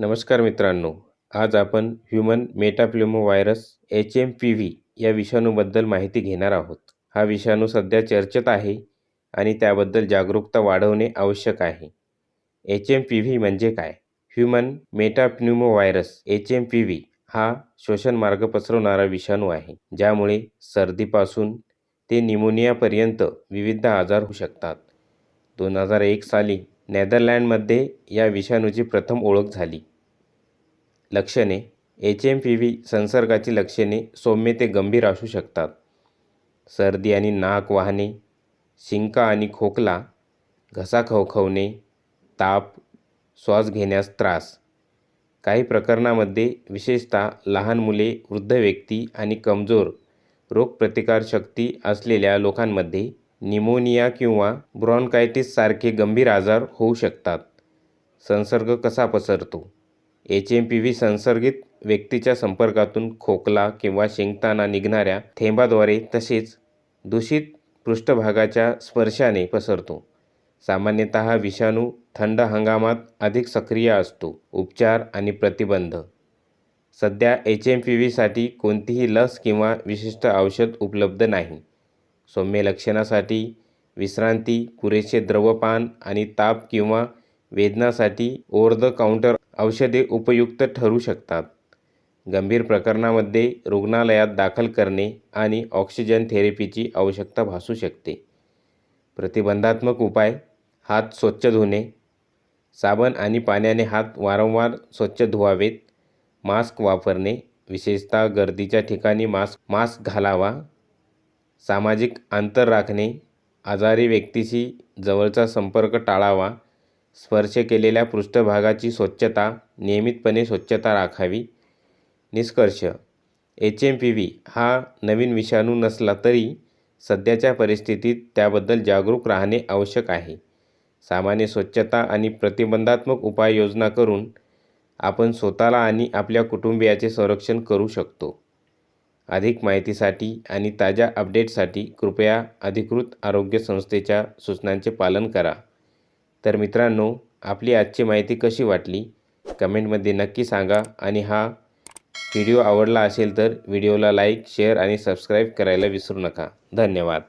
नमस्कार मित्रांनो आज आपण human metapneumovirus H M P V या विषाणूबद्दल माहिती घेणार आहोत. हा विषाणू सध्या चर्चेत आहे आणि त्याबद्दल जागरूकता वाढवणे आवश्यक आहे. एच एम पी व्ही म्हणजे काय? Human metapneumovirus H M P V हा श्वसनमार्ग पसरवणारा विषाणू आहे ज्यामुळे सर्दीपासून ते निमोनियापर्यंत विविध आजार होऊ शकतात. दोन हजार एक साली नेदरलँडमध्ये या विषाणूची प्रथम ओळख झाली. लक्षणे एच एम पी व्ही संसर्गाची लक्षणे सौम्य ते गंभीर असू शकतात. सर्दी आणि नाक वाहणे शिंका आणि खोकला घसा खवखवणे ताप श्वास घेण्यास त्रास. काही प्रकरणामध्ये विशेषतः लहान मुले वृद्ध व्यक्ती आणि कमजोर रोगप्रतिकारशक्ती असलेल्या लोकांमध्ये निमोनिया किंवा ब्रॉन्कायटिससारखे गंभीर आजार होऊ शकतात. संसर्ग कसा पसरतो? एच एम पी व्ही संसर्गित व्यक्तीच्या संपर्कातून खोकला किंवा शिंकताना निघणाऱ्या थेंबाद्वारे तसेच दूषित पृष्ठभागाच्या स्पर्शाने पसरतो. सामान्यतः विषाणू थंड हंगामात अधिक सक्रिय असतो. उपचार आणि प्रतिबंध. सध्या एच एम पी व्हीसाठी कोणतीही लस किंवा विशिष्ट औषध उपलब्ध नाही. सौम्य लक्षणासाठी विश्रांती पुरेसे द्रवपान आणि ताप किंवा वेदनासाठी ओवर द काउंटर औषधे उपयुक्त ठरू शकतात. गंभीर प्रकरणामध्ये रुग्णालयात दाखल करणे आणि ऑक्सिजन थेरपीची आवश्यकता भासू शकते. प्रतिबंधात्मक उपाय हात स्वच्छ धुणे साबण आणि पाण्याने हात वारंवार स्वच्छ धुवावेत मास्क वापरणे विशेषतः गर्दीच्या ठिकाणी मास्क मास्क घालावा सामाजिक अंतर राखणे आजारी व्यक्तीशी जवळचा संपर्क टाळावा स्पर्श केलेल्या पृष्ठभागाची स्वच्छता नियमितपणे स्वच्छता राखावी निष्कर्ष. एच एम पी व्ही हा नवीन विषाणू नसला तरी सध्याच्या परिस्थितीत त्याबद्दल जागरूक राहणे आवश्यक आहे. सामान्य स्वच्छता आणि प्रतिबंधात्मक उपाययोजना करून आपण स्वतःला आणि आपल्या कुटुंबियाचे संरक्षण करू शकतो. अधिक माहितीसाठी आणि ताज्या अपडेटसाठी कृपया अधिकृत आरोग्य संस्थेच्या सूचनांचे पालन करा. तर मित्रांनो आपली आजची माहिती कशी वाटली? कमेंटमध्ये नक्की सांगा आणि हा व्हिडिओ आवडला असेल तर व्हिडिओला लाईक शेअर आणि सबस्क्राईब करायला विसरू नका. धन्यवाद.